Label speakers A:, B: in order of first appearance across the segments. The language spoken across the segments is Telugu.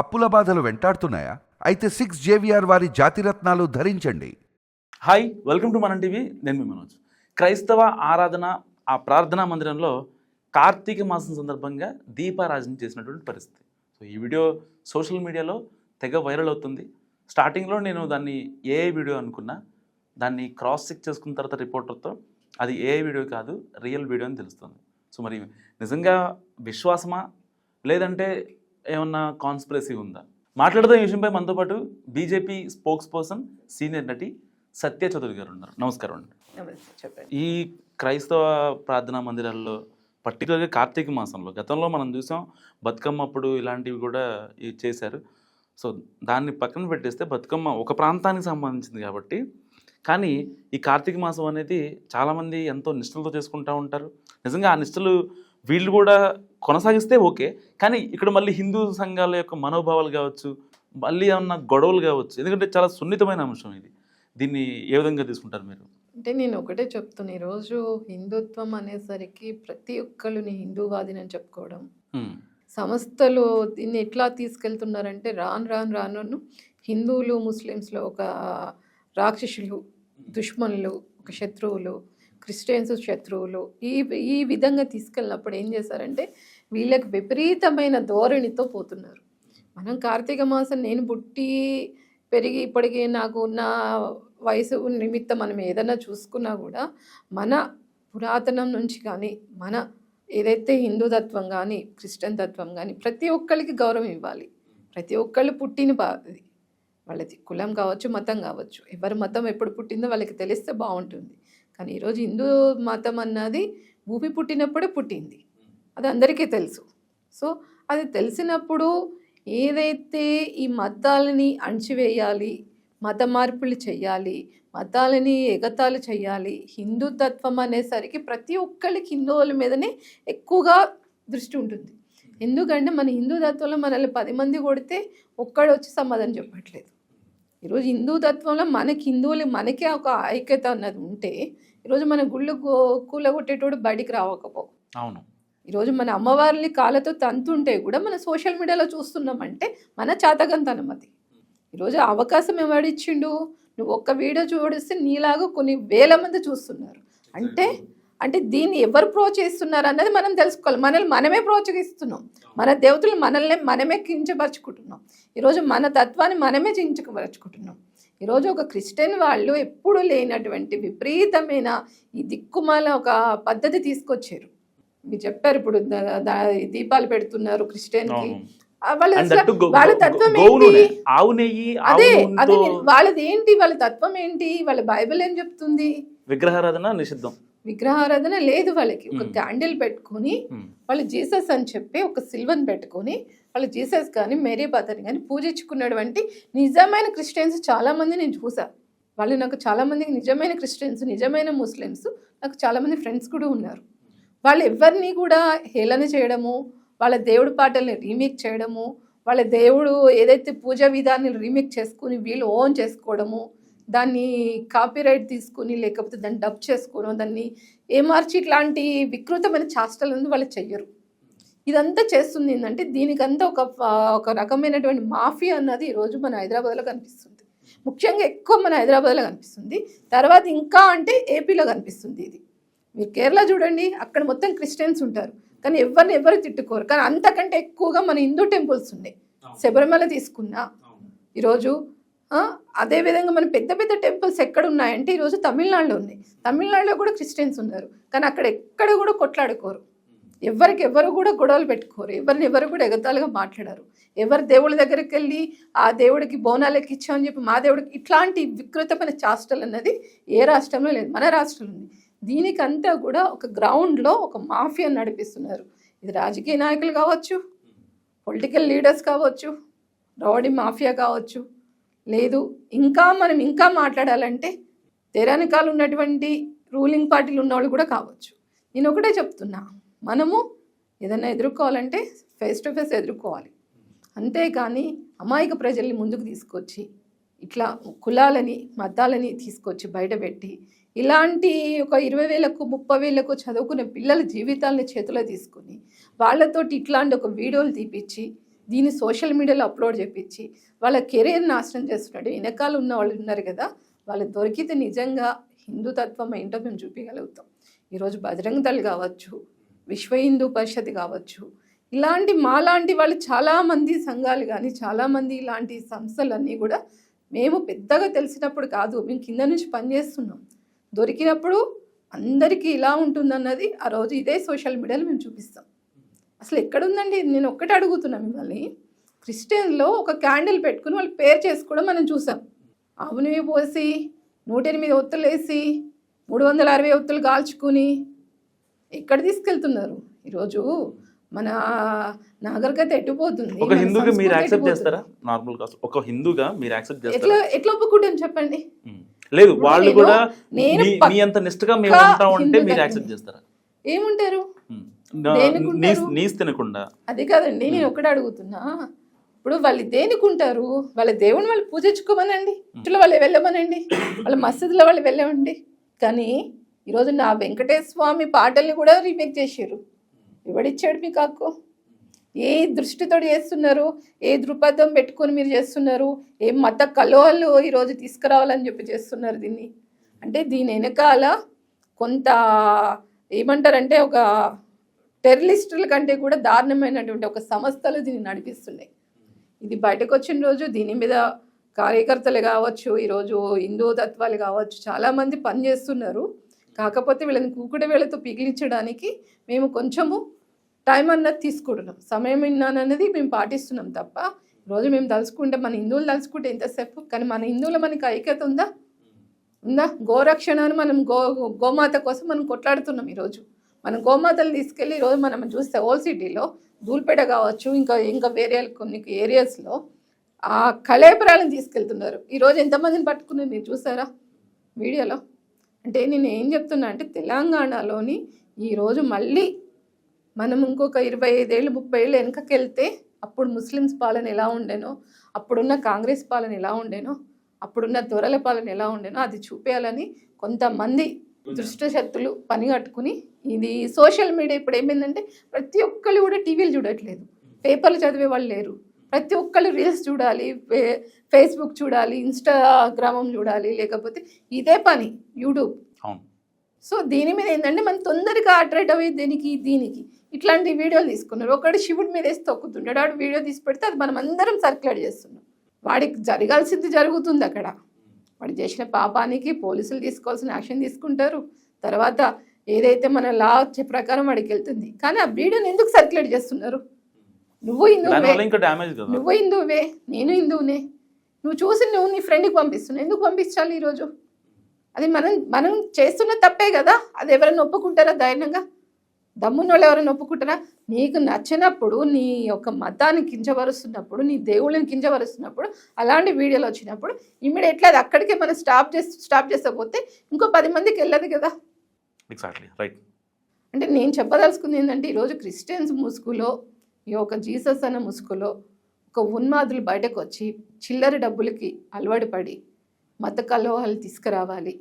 A: అప్పుల బాధలు వెంటాడుతున్నాయా? అయితే సిక్స్ జేవిఆర్ వారి జాతిరత్నాలు ధరించండి.
B: Hi welcome to Manam TV. నేను మీ మనోజ్. క్రైస్తవ ఆరాధన ఆ ప్రార్థనా మందిరంలో కార్తీక మాసం సందర్భంగా దీపారాజన చేసినటువంటి పరిస్థితి. సో ఈ వీడియో సోషల్ మీడియాలో తెగ వైరల్ అవుతుంది. స్టార్టింగ్లో నేను దాన్ని ఏ వీడియో అనుకున్నా దాన్ని క్రాస్ చెక్ చేసుకున్న తర్వాత రిపోర్టర్తో అది ఏ వీడియో కాదు రియల్ వీడియో అని తెలుస్తుంది. సో మరి నిజంగా విశ్వాసమా? లేదంటే ఏమన్నా కాన్స్పిరసీ ఉందా? మాట్లాడదాం ఈ విషయంపై. మనతో పాటు బీజేపీ స్పోక్స్ పర్సన్ సీనియర్ నటి సత్య చౌదరి గారు ఉన్నారు. నమస్కారం అండి. ఈ క్రైస్తవ ప్రార్థనా మందిరాల్లో పర్టికులర్గా కార్తీక మాసంలో గతంలో మనం చూసాం బతుకమ్మ అప్పుడు ఇలాంటివి కూడా చేశారు. సో దాన్ని పక్కన పెట్టేస్తే బతుకమ్మ ఒక ప్రాంతానికి సంబంధించింది కాబట్టి. కానీ ఈ కార్తీక మాసం అనేది చాలామంది ఎంతో నిష్టలతో చేసుకుంటూ ఉంటారు. నిజంగా ఆ నిష్టలు వీళ్ళు కూడా కొనసాగిస్తే ఓకే కానీ ఇక్కడ మళ్ళీ హిందూ సంఘాల యొక్క మనోభావాలు కావచ్చు మళ్ళీ ఏమన్నా గొడవలు కావచ్చు ఎందుకంటే చాలా సున్నితమైన అంశం ఇది. దీన్ని ఏ విధంగా తీసుకుంటారు మీరు?
C: అంటే నేను ఒకటే చెప్తున్నా ఈరోజు హిందుత్వం అనేసరికి ప్రతి ఒక్కళ్ళు నీ హిందూవాదిని అని చెప్పుకోవడం. సంస్థలు దీన్ని ఎట్లా తీసుకెళ్తున్నారంటే రాను రాను రాను హిందువులు ముస్లిమ్స్లో ఒక రాక్షసులు దుష్మనులు ఒక శత్రువులు క్రిస్టియన్స్ శత్రువులు ఈ ఈ విధంగా తీసుకెళ్ళినప్పుడు ఏం చేశారంటే వీళ్ళకి విపరీతమైన ధోరణితో పోతున్నారు. మనం కార్తీక మాసం నేను పుట్టి పెరిగి ఇప్పటికీ నాకు ఉన్న వయసు నిమిత్తం మనం ఏదైనా చూసుకున్నా కూడా మన పురాతనం నుంచి కానీ మన ఏదైతే హిందూ తత్వం కానీ క్రిస్టియన్ తత్వం కానీ ప్రతి ఒక్కరికి గౌరవం ఇవ్వాలి. ప్రతి ఒక్కళ్ళు పుట్టిన బా వాళ్ళది కులం కావచ్చు మతం కావచ్చు. ఎవరి మతం ఎప్పుడు పుట్టిందో వాళ్ళకి తెలిస్తే బాగుంటుంది. కానీ ఈరోజు హిందూ మతం అన్నది భూమి పుట్టినప్పుడే పుట్టింది. అది అందరికీ తెలుసు. సో అది తెలిసినప్పుడు ఏదైతే ఈ మతాలని అణచివేయాలి మత మార్పులు చేయాలి మతాలని ఎగతాలు చేయాలి హిందుతత్వం అనేసరికి ప్రతి ఒక్కరికి హిందువుల మీదనే ఎక్కువగా దృష్టి ఉంటుంది. ఎందుకంటే మన హిందూ తత్వంలో మనల్ని పది మంది కొడితే ఒక్కడు వచ్చి సమాధానం చెప్పట్లేదు. ఈరోజు హిందూ తత్వంలో మనకి హిందువులు మనకే ఒక ఐక్యత అన్నది ఉంటే ఈరోజు మన గుళ్ళు కూ- కూలగొట్టేటోడు బయటికి రావకపో.
B: అవును.
C: ఈరోజు మన అమ్మవారిని కాళ్ళతో తంతుంటే కూడా మన సోషల్ మీడియాలో చూస్తున్నామంటే మన చేతకంతనం అది. ఈరోజు అవకాశం ఎవడిచ్చిండు నువ్వు ఒక్క వీడియో చూడిస్తే నీలాగా కొన్ని వేల మంది చూస్తున్నారు. అంటే అంటే దీన్ని ఎవరు ప్రోత్సహిస్తున్నారు అన్నది మనం తెలుసుకోవాలి. మనల్ని మనమే ప్రోత్సహిస్తున్నాం. మన దేవతలు మనల్ని మనమే కించపరుచుకుంటున్నాం. ఈరోజు మన తత్వాన్ని మనమే కించపరుచుకుంటున్నాం. ఈరోజు ఒక క్రిస్టియన్ వాళ్ళు ఎప్పుడు లేనటువంటి విపరీతమైన ఈ దిక్కుమాల ఒక పద్ధతి తీసుకొచ్చారు. మీరు చెప్పారు ఇప్పుడు దీపాలు పెడుతున్నారు క్రిస్టియన్కి. వాళ్ళ తత్వం. ఏంటి? అదే అదే వాళ్ళది ఏంటి? వాళ్ళ తత్వం ఏంటి? వాళ్ళ బైబిల్ ఏం చెప్తుంది?
B: విగ్రహారాధన నిషిద్ధం.
C: విగ్రహారాధన లేదు వాళ్ళకి. ఒక. క్యాండిల్ పెట్టుకొని. వాళ్ళు జీసస్ అని చెప్పి ఒక సిల్వన్ పెట్టుకొని వాళ్ళు జీసస్ కానీ మేరీ బాతని కానీ పూజించుకున్నటువంటి నిజమైన క్రిస్టియన్స్ చాలామంది నేను చూసా. వాళ్ళు నాకు చాలామందికి నిజమైన క్రిస్టియన్స్ నిజమైన ముస్లిమ్స్ నాకు చాలామంది ఫ్రెండ్స్ కూడా ఉన్నారు. వాళ్ళు ఎవరిని కూడా హేళన చేయడము వాళ్ళ దేవుడి పాటల్ని రీమేక్ చేయడము వాళ్ళ దేవుడు ఏదైతే పూజా విధాన్ని రీమేక్ చేసుకుని వీళ్ళు ఓన్ చేసుకోవడము దాన్ని కాపీరైట్ తీసుకుని లేకపోతే దాన్ని డబ్ చేసుకోవడం దాన్ని ఏమార్చి ఇట్లాంటి వికృతమైన చేష్టలను వాళ్ళు చెయ్యరు. ఇదంతా చేస్తుంది ఏంటంటే దీనికంతా ఒక ఒక రకమైనటువంటి మాఫియా అన్నది ఈరోజు మన హైదరాబాద్లో కనిపిస్తుంది. ముఖ్యంగా ఎక్కువ మన హైదరాబాద్లో కనిపిస్తుంది. తర్వాత ఇంకా అంటే ఏపీలో కనిపిస్తుంది ఇది. మీరు కేరళ చూడండి అక్కడ మొత్తం క్రిస్టియన్స్ ఉంటారు. కానీ ఎవరిని ఎవరు తిట్టుకోరు. కానీ అంతకంటే ఎక్కువగా మన హిందూ టెంపుల్స్ ఉన్నాయి శబరిమల తీసుకున్నా ఈరోజు అదేవిధంగా మన పెద్ద పెద్ద టెంపుల్స్ ఎక్కడ ఉన్నాయంటే ఈరోజు తమిళనాడులో ఉన్నాయి. తమిళనాడులో కూడా క్రిస్టియన్స్ ఉన్నారు. కానీ అక్కడ ఎక్కడ కూడా కొట్లాడుకోరు. ఎవరికి ఎవరు కూడా గొడవలు పెట్టుకోరు. ఎవరిని ఎవరు కూడా ఎగతాలుగా మాట్లాడారు. ఎవరు దేవుడి దగ్గరికి వెళ్ళి ఆ దేవుడికి బోనాలు ఎక్కించామని చెప్పి మా దేవుడికి ఇట్లాంటి వికృతమైన చాస్టల్ అన్నది ఏ రాష్ట్రంలో లేదు. మన రాష్ట్రంలో ఉంది దీనికంతా కూడా ఒక గ్రౌండ్లో ఒక మాఫియా నడిపిస్తున్నారు. ఇది రాజకీయ నాయకులు కావచ్చు పొలిటికల్ లీడర్స్ కావచ్చు రౌడీ మాఫియా కావచ్చు. లేదు ఇంకా మనం ఇంకా మాట్లాడాలంటే తెరానికాలు ఉన్నటువంటి రూలింగ్ పార్టీలు ఉన్నవాళ్ళు కూడా కావచ్చు. నేను ఒకటే చెప్తున్నా. మనము ఏదైనా ఎదుర్కోవాలంటే ఫేస్ టు ఫేస్ ఎదుర్కోవాలి. అంతేకాని అమాయక ప్రజల్ని ముందుకు తీసుకొచ్చి ఇట్లా కులాలని మతాలని తీసుకొచ్చి బయటపెట్టి ఇలాంటి ఒక ఇరవై వేలకు ముప్పై వేలకు చదువుకునే పిల్లల జీవితాలని చేతిలో తీసుకుని వాళ్ళతోటి ఇట్లాంటి ఒక వీడియోలు తీపిచ్చి దీన్ని సోషల్ మీడియాలో అప్లోడ్ చేపించి వాళ్ళ కెరీర్ నాశనం చేస్తున్నాడు వెనకాల ఉన్న వాళ్ళు ఉన్నారు కదా వాళ్ళు దొరికితే నిజంగా హిందూ తత్వం ఏంటో మేము చూపించగలుగుతాం ఈరోజు బజరంగ దళ్ కావచ్చు విశ్వ హిందూ పరిషత్ కావచ్చు. ఇలాంటి మాలాంటి వాళ్ళు చాలామంది సంఘాలు కానీ చాలామంది ఇలాంటి సంస్థలన్నీ కూడా మేము పెద్దగా తెలిసినప్పుడు కాదు మేము కింద నుంచి పనిచేస్తున్నాం దొరికినప్పుడు అందరికీ ఇలా ఉంటుందన్నది ఆ రోజు ఇదే సోషల్ మీడియాలో మేము చూపిస్తాం. అసలు ఎక్కడుందండి? నేను ఒక్కటే అడుగుతున్నా మిమ్మల్ని. క్రిస్టియన్లో ఒక క్యాండిల్ పెట్టుకుని వాళ్ళు పేరు చేసుకోవడం మనం చూసాం. ఆవునివి పోసి నూట ఎనిమిది ఒత్తులు వేసి మూడు వందల అరవై ఒత్తులు కాల్చుకుని ఎక్కడ తీసుకెళ్తున్నారు? ఈరోజు మన నాగరికత ఎట్టుపోతుంది
B: ఒక హిందూగా మీరు యాక్సెప్ట్? చేస్తారా? నార్మల్గా ఒక హిందూగా మీరు యాక్సెప్ట్
C: ఎట్లా
B: చేస్తారా?
C: ఎట్లా ఒప్పుకుంటాం చెప్పండి.
B: లేదు వాళ్ళు కూడా మీ- అంత నిష్ఠగా మేము ఉంటాం అంటే మీరు. యాక్సెప్ట్ చేస్తారా?
C: ఏముంటారు? దేనికుంటారు?
B: తినకుండా.
C: అది కాదండి నేను ఒకటే అడుగుతున్నా. ఇప్పుడు వాళ్ళు దేనికి ఉంటారు వాళ్ళ దేవుని వాళ్ళు పూజించుకోమనండి. ఇంట్లో వాళ్ళు వెళ్ళమనండి. వాళ్ళ మసీదులో వాళ్ళు వెళ్ళమండి. కానీ ఈరోజు నా వెంకటేశ్వర స్వామి పాటల్ని కూడా రీమేక్ చేసారు ఎవడిచ్చాడు మీకు హక్కు? ఏ దృష్టితో చేస్తున్నారు? ఏ దృక్పథం పెట్టుకొని మీరు చేస్తున్నారు? ఏ మత కలవాళ్ళు ఈరోజు తీసుకురావాలని చెప్పి చేస్తున్నారు దీన్ని? అంటే దీని వెనకాల కొంత ఏమంటారంటే ఒక టెర్రలిస్టుల కంటే కూడా దారుణమైనటువంటి ఒక సంస్థలు దీన్ని నడిపిస్తున్నాయి. ఇది బయటకు వచ్చిన రోజు దీని మీద కార్యకర్తలు కావచ్చు ఈరోజు హిందూ తత్వాలు కావచ్చు చాలామంది పనిచేస్తున్నారు. కాకపోతే వీళ్ళని కూకుడు వేళతో పిగిలించడానికి మేము కొంచెము టైం అన్నది తీసుకుంటున్నాం. సమయం అనేది మేము పాటిస్తున్నాం తప్ప ఈరోజు మేము తలుచుకుంటే మన హిందువులు తలుచుకుంటే ఎంతసేపు? కానీ మన హిందువుల మనకి ఐక్యత ఉందా? ఉందా? గోరక్షణ అని మనం గో గోమాత కోసం మనం కొట్లాడుతున్నాం ఈరోజు. మనం గోమాతలు తీసుకెళ్ళి ఈరోజు మనం చూస్తే ఓల్ సిటీలో దూల్పేట కావచ్చు ఇంకా ఇంకా వేరే కొన్ని ఏరియాస్లో ఆ కళేబరాలను తీసుకెళ్తున్నారు. ఈరోజు ఎంతమందిని పట్టుకున్నారు మీరు చూసారా? వీడియోలో అంటే నేను ఏం చెప్తున్నా అంటే తెలంగాణలోని ఈరోజు మళ్ళీ మనం ఇంకొక ఇరవై ఐదేళ్ళు ముప్పై ఏళ్ళు వెనకకి వెళ్తే అప్పుడు ముస్లిమ్స్ పాలన ఎలా ఉండేనో అప్పుడున్న కాంగ్రెస్ పాలన ఎలా ఉండేనో అప్పుడున్న దొరల పాలన ఎలా ఉండేనో అది చూపించాలని కొంతమంది దుష్టశక్తులు పని కట్టుకుని ఇది సోషల్ మీడియా ఇప్పుడు ఏమైందంటే ప్రతి ఒక్కళ్ళు కూడా టీవీలు చూడట్లేదు. పేపర్లు చదివే వాళ్ళు లేరు. ప్రతి ఒక్కళ్ళు రీల్స్ చూడాలి ఫే- ఫేస్బుక్ చూడాలి ఇన్స్టాగ్రామం చూడాలి లేకపోతే ఇదే పని యూట్యూబ్. సో దీని మీద ఏంటంటే మనం తొందరగా అట్రాక్ట్ అయ్యే దీనికి దీనికి ఇట్లాంటి వీడియోలు తీసుకున్నారు. ఒకడు శివుడి మీద వేసి తొక్కుతుంటాడు వాడు వీడియో తీసి పెడితే అది మనం అందరం సర్క్యులేట్ చేస్తున్నాం. వాడికి జరగాల్సింది జరుగుతుంది అక్కడ. వాడు చేసిన పాపానికి పోలీసులు తీసుకోవాల్సిన యాక్షన్ తీసుకుంటారు. తర్వాత ఏదైతే మన లా వచ్చే ప్రకారం వాడికి వెళ్తుంది. కానీ ఆ వీడియోని ఎందుకు సర్క్యులేట్ చేస్తున్నారు? నువ్వు హిందువే
B: దానివల్ల ఇంకా డ్యామేజ్ కదా.
C: నువ్వు హిందువువే. నేను హిందువునే. నువ్వు చూసి నువ్వు నీ ఫ్రెండ్కి పంపిస్తున్నావు ఎందుకు పంపించాలి ఈరోజు? అది మనం మనం చేస్తున్న తప్పే కదా. అది ఎవరైనా ఒప్పుకుంటారా ధైర్యంగా? దమ్మున్న వాళ్ళు ఎవరైనా ఒప్పుకుంటారా? నీకు నచ్చినప్పుడు నీ యొక్క మతాన్ని కించపరుస్తున్నప్పుడు నీ దేవుళ్ళని కించపరుస్తున్నప్పుడు అలాంటి వీడియోలు వచ్చినప్పుడు ఇమ్మీడియట్లీ అది అక్కడికే మనం స్టాప్ చేసి స్టాప్ చేసకపోతే ఇంకో పది మందికి వెళ్ళదు కదా.
B: ఎగ్జాక్ట్లీ రైట్
C: అంటే నేను చెప్పదలుచుకుంది ఏంటంటే ఈరోజు క్రిస్టియన్స్ ముసుగులో ఈ యొక్క జీసస్ అన్న ముసుగులో ఒక ఉన్మాదులు బయటకు వచ్చి చిల్లర డబ్బులకి అలవాటు పడి మత కలోహాలు తీసుకురావాలి.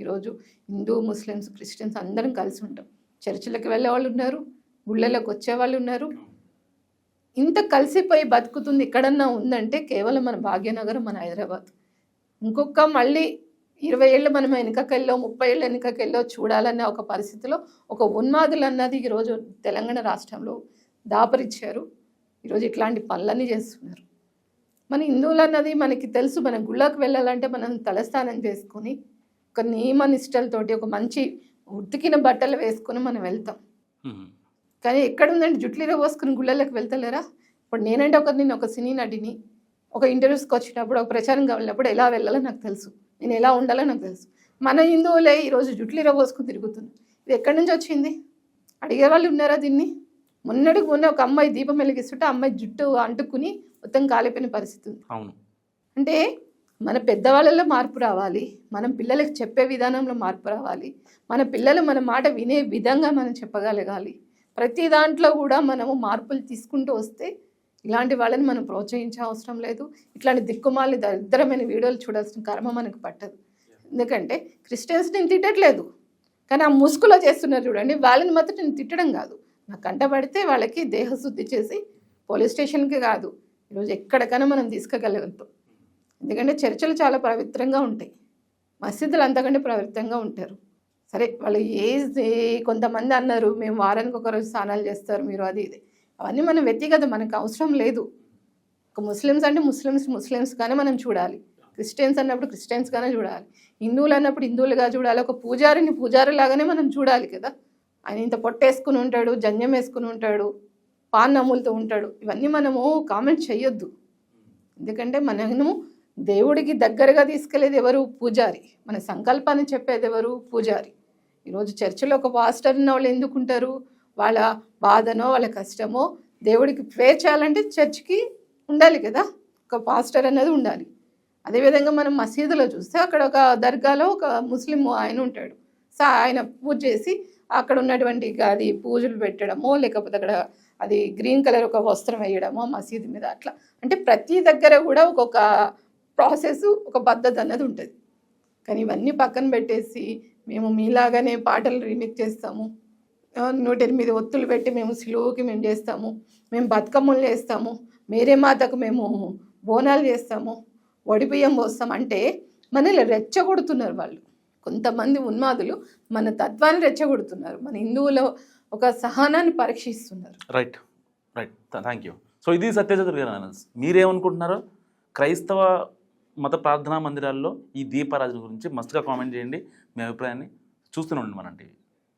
C: ఈరోజు హిందూ ముస్లిమ్స్ క్రిస్టియన్స్ అందరం కలిసి ఉంటాం. చర్చిలకు వెళ్ళే వాళ్ళు ఉన్నారు గుళ్ళలోకి వచ్చే వాళ్ళు ఉన్నారు. ఇంత కలిసిపోయి బతుకుతుంది ఎక్కడన్నా ఉందంటే కేవలం మన భాగ్యనగరం మన హైదరాబాద్. ఇంకొక మళ్ళీ ఇరవై ఏళ్ళు మనం వెనుకకెళ్ళో ముప్పై ఏళ్ళు వెనుకకెళ్ళో చూడాలనే ఒక పరిస్థితిలో ఒక ఉన్మాదులు అన్నది ఈరోజు తెలంగాణ రాష్ట్రంలో దాపరిచ్చారు. ఈరోజు ఇట్లాంటి పనులన్నీ చేస్తున్నారు. మన హిందువులు అన్నది మనకి తెలుసు. మన గుళ్ళకి వెళ్ళాలంటే మనం తలస్నానం చేసుకొని ఒక నియమ నిష్టలతోటి ఒక మంచి ఉతికిన బట్టలు వేసుకొని మనం వెళ్తాం. కానీ ఎక్కడుందండి జుట్లీలో పోసుకుని గుళ్ళలోకి వెళ్తలేరా? ఇప్పుడు నేనంటే ఒక నేను ఒక సినీ నటిని ఒక ఇంటర్వ్యూస్కి వచ్చినప్పుడు ఒక ప్రచారంగా వెళ్ళినప్పుడు ఎలా వెళ్ళాలో నాకు తెలుసు. నేను ఎలా ఉండాలో నాకు తెలుసు. మన హిందువులే ఈరోజు జుట్లీలో పోసుకుని తిరుగుతుంది ఇది ఎక్కడి నుంచి వచ్చింది? అడిగే వాళ్ళు ఉన్నారా దీన్ని? మొన్నటికి మొన్న ఒక అమ్మాయి దీపం వెలిగిస్తుంటే అమ్మాయి జుట్టు అంటుకుని మొత్తం కాలిపోయిన పరిస్థితి ఉంది.
B: అవును.
C: అంటే మన పెద్దవాళ్ళలో మార్పు రావాలి మనం పిల్లలకు చెప్పే విధానంలో మార్పు రావాలి మన పిల్లలు మన మాట వినే విధంగా మనం చెప్పగలగాలి. ప్రతి దాంట్లో కూడా మనము మార్పులు తీసుకుంటూ వస్తే ఇలాంటి వాళ్ళని మనం ప్రోత్సహించే అవసరం లేదు. ఇట్లాంటి దిక్కుమాలి దరిద్రమైన వీడియోలు చూడాల్సిన కర్మ మనకు పట్టదు. ఎందుకంటే క్రిస్టియన్స్ నేను తిట్టట్లేదు. కానీ ఆ ముసుగులో చేస్తున్నారు చూడండి వాళ్ళని మాత్రం నేను తిట్టడం కాదు. నాకు కంట పడితే వాళ్ళకి దేహశుద్ధి చేసి పోలీస్ స్టేషన్కి కాదు. ఈరోజు ఎక్కడికైనా మనం తీసుకెళ్ళగలుగుతాం. ఎందుకంటే చర్చలు చాలా పవిత్రంగా ఉంటాయి. మసీదులు అంతకంటే పవిత్రంగా ఉంటారు. సరే వాళ్ళు ఏ కొంతమంది అన్నారు మేము వారానికి ఒక రోజు స్నానాలు చేస్తారు మీరు అది ఇది. అవన్నీ మనం వ్యక్తిగత మనకు అవసరం లేదు. ఒక ముస్లిమ్స్ అంటే ముస్లిమ్స్ ముస్లిమ్స్గానే మనం చూడాలి. క్రిస్టియన్స్ అన్నప్పుడు క్రిస్టియన్స్గానే చూడాలి. హిందువులు అన్నప్పుడు హిందువులుగా చూడాలి. ఒక పూజారిని పూజారి లాగానే మనం చూడాలి కదా. ఆయన ఇంత పొట్టేసుకుని ఉంటాడు జంజం వేసుకుని ఉంటాడు పాన్ నమ్ములతో ఉంటాడు. ఇవన్నీ మనము కామెంట్ చేయొద్దు. ఎందుకంటే మనము దేవుడికి దగ్గరగా తీసుకెళ్ళేది ఎవరు? పూజారి. మన సంకల్పాన్ని చెప్పేది ఎవరు? పూజారి. ఈరోజు చర్చిలో ఒక పాస్టర్ ఉన్న వాళ్ళు ఎందుకుంటారు వాళ్ళ బాధనో వాళ్ళ కష్టమో దేవుడికి ప్రే చేయాలంటే చర్చికి ఉండాలి కదా. ఒక పాస్టర్ అనేది ఉండాలి. అదేవిధంగా మనం మసీదులో చూస్తే అక్కడ ఒక దర్గాలో ఒక ముస్లిం ఆయన ఉంటాడు. సో ఆయన పూజ చేసి అక్కడ ఉన్నటువంటి అది పూజలు పెట్టడమో లేకపోతే అక్కడ అది గ్రీన్ కలర్ ఒక వస్త్రం వేయడమో మసీదు మీద అట్లా. అంటే ప్రతి దగ్గర కూడా ఒక్కొక్క ప్రాసెస్ ఒక పద్ధతి అన్నది ఉంటుంది. కానీ ఇవన్నీ పక్కన పెట్టేసి మేము మీలాగానే పాటలు రీమిక్ చేస్తాము. నూట ఎనిమిది ఒత్తులు పెట్టి మేము సిలువుకి మేము చేస్తాము. మేము బతుకమ్మలు చేస్తాము. మేరే మాతకు మేము బోనాలు చేస్తాము. వడిబియ్యం పోస్తాం అంటే మనల్ని రెచ్చగొడుతున్నారు వాళ్ళు. కొంతమంది ఉన్మాదులు మన తత్వాన్ని రెచ్చగొడుతున్నారు. మన హిందువుల ఒక సహనాన్ని పరీక్షిస్తున్నారు.
B: Right right thank you so ఇది సత్యచతుర్ గారు మీరేమనుకుంటున్నారో? క్రైస్తవ మత ప్రార్థనా మందిరాల్లో ఈ దీపారాజన గురించి మస్తుగా కామెంట్ చేయండి. మీ అభిప్రాయాన్ని చూస్తూనే ఉండండి మన టీవీ